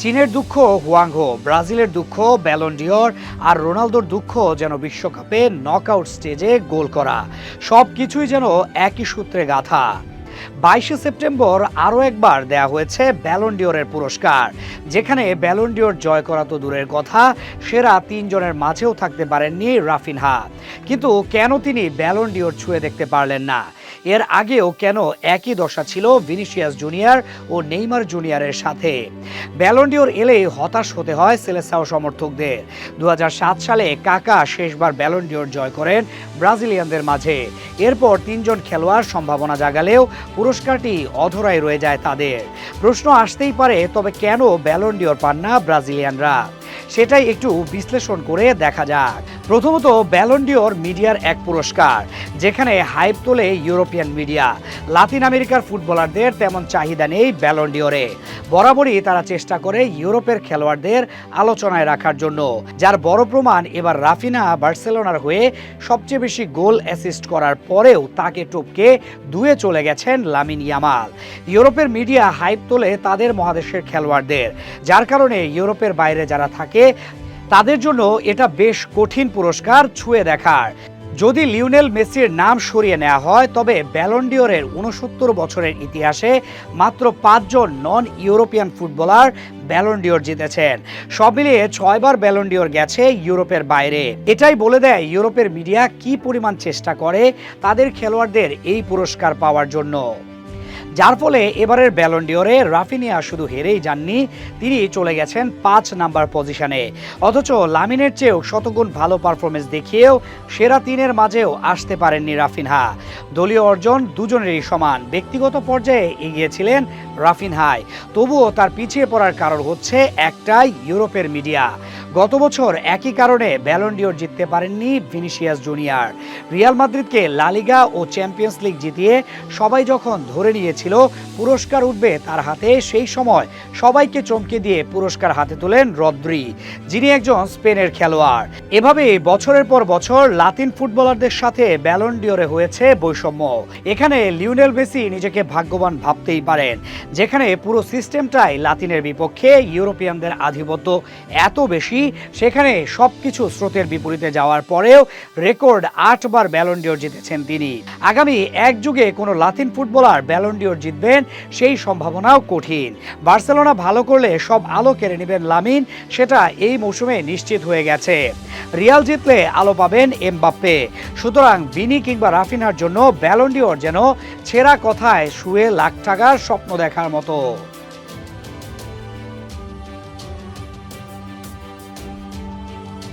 চীনের দুঃখ, হুয়াংহো, ব্রাজিলের দুঃখ ব্যালন্ডিওর আর রোনালদোর দুঃখ যেন বিশ্বকাপে নকআউট স্টেজে গোল করা। সব কিছুই যেন একই সূত্রে গাথা। বাইশে সেপ্টেম্বর আরও একবার দেয়া হয়েছে ব্যালন্ডিওরের পুরস্কার, যেখানে ব্যালন্ডিওর জয় করা তো দূরের কথা, সেরা তিনজনের মাঝেও থাকতে পারেননি রাফিনহা। কিন্তু কেন তিনি ব্যালন্ডিওর ছুঁয়ে দেখতে পারলেন না? এর আগেও কেন একই দশা ছিল ভিনিসিয়াস জুনিয়র ও নেইমার জুনিয়রের সাথে? ব্যালন্ডিওর এলে হতাশ হতে হয় সেলেসাও সমর্থকদের। দুহাজার সাত সালে কাকা শেষবার ব্যালন্ডিওর জয় করেন ব্রাজিলিয়ানদের মাঝে। এরপর তিনজন খেলোয়াড় সম্ভাবনা জাগালেও পুরস্কারটি অধরাই রয়ে যায় তাদের। প্রশ্ন আসতেই পারে, তবে কেন ব্যালন্ডিওর পান না ব্রাজিলিয়ানরা? সেটাই একটু বিশ্লেষণ করে দেখা যাক। প্রথমত ব্যালন্ডিওর মিডিয়ার এক পুরস্কার, যেখানে হাইপ তোলে ইউরোপিয়ান মিডিয়া। লাতিন আমেরিকার ফুটবলারদের তেমন চাহিদা নেই ব্যালন্ডিওরে বরাবরই তারা চেষ্টা করে ইউরোপের খেলোয়াড়দের আলোচনায় রাখার জন্য, যার বড় প্রমাণ এবার রাফিনা বার্সেলোনার হয়ে সবচেয়ে বেশি গোল অ্যাসিস্ট করার পরেও তাকে টপকে দুয়ে চলে গেছেন লামিন ইয়ামাল। ইউরোপের মিডিয়া হাইপ তোলে তাদের মহাদেশের খেলোয়াড়দের, যার কারণে ইউরোপের বাইরে যারা থাকে তাদের জন্য এটা বেশ কঠিন পুরস্কার ছুঁয়ে দেখার। যদি লিওনেল মেসির নাম সরিয়ে নেওয়া হয়, তবে ব্যালন্ডিওরের উনসত্তর বছরের ইতিহাসে মাত্র পাঁচজন নন ইউরোপিয়ান ফুটবলার ব্যালন্ডিওর জিতেছেন। সব মিলিয়ে ছয়বার ব্যালন্ডিওর গেছে ইউরোপের বাইরে। এটাই বলে দেয় ইউরোপের মিডিয়া কি পরিমাণ চেষ্টা করে তাদের খেলোয়াড়দের এই পুরস্কার পাওয়ার জন্য। যার ফলে এবারের ব্যালন্ডিওরে রাফিনিয়া শুধু হেরেই যাননি, তিনি চলে গেছেন পাঁচ নাম্বার পজিশনে। অথচ লামিনের চেয়েও শতগুণ ভালো পারফরমেন্স দেখিয়েও সেরা তিনের মাঝেও আসতে পারেননি রাফিনহা। দলীয় অর্জন দুজনেরই সমান। ব্যক্তিগত পর্যায়ে এগিয়েছিলেন রাফিনহাই। তবুও তার পিছিয়ে পড়ার কারণ হচ্ছে একটাই, ইউরোপের মিডিয়া। গত বছর একই কারণে ব্যালন্ডিওর জিততে পারেননি ভিনিসিয়াস জুনিয়র। রিয়াল মাদ্রিদকে লালিগা ও চ্যাম্পিয়ন্স লিগ জিতিয়ে সবাই যখন ধরে নিয়েছিল, পুরস্কার উঠবে তার হাতে, সেই সময় সবাইকে চমকে দিয়ে পুরস্কার হাতে তোলেন রদ্রি, যিনি একজন স্পেনের খেলোয়াড়। এভাবে বছরের পর বছর লাতিন ফুটবলারদের সাথে ব্যালন্ডিওরে হয়েছে বৈষম্য। এখানে লিওনেল মেসি নিজেকে ভাগ্যবান ভাবতেই পারেন, যেখানে পুরো সিস্টেমটাই লাতিনের বিপক্ষে ইউরোপিয়ানদের আধিপত্য এত বেশি সেখানে সবকিছু স্রোতের বিপরীতে যাওয়ার পরেও রেকর্ড আটবার ব্যালন্ডিওর জিতেছেন তিনি। আগামী এক যুগে কোনো লাতিন ফুটবলার ব্যালন্ডিওর জিতবেন, সেই সম্ভাবনাও কঠিন। বার্সেলোনা ভালো করলে সব আলো কেড়ে নেবেন লামিন, সেটা এই মৌসুমে নিশ্চিত হয়ে গেছে। রিয়াল জিতলে আলো পাবেন এমবাপ্পে। সুতরাং বিনি কিংবা রাফিনার জন্য ব্যালন্ডিওর যেন ছেঁড়া কথায় শুয়ে লাখ টাকার স্বপ্ন দেখার মতো।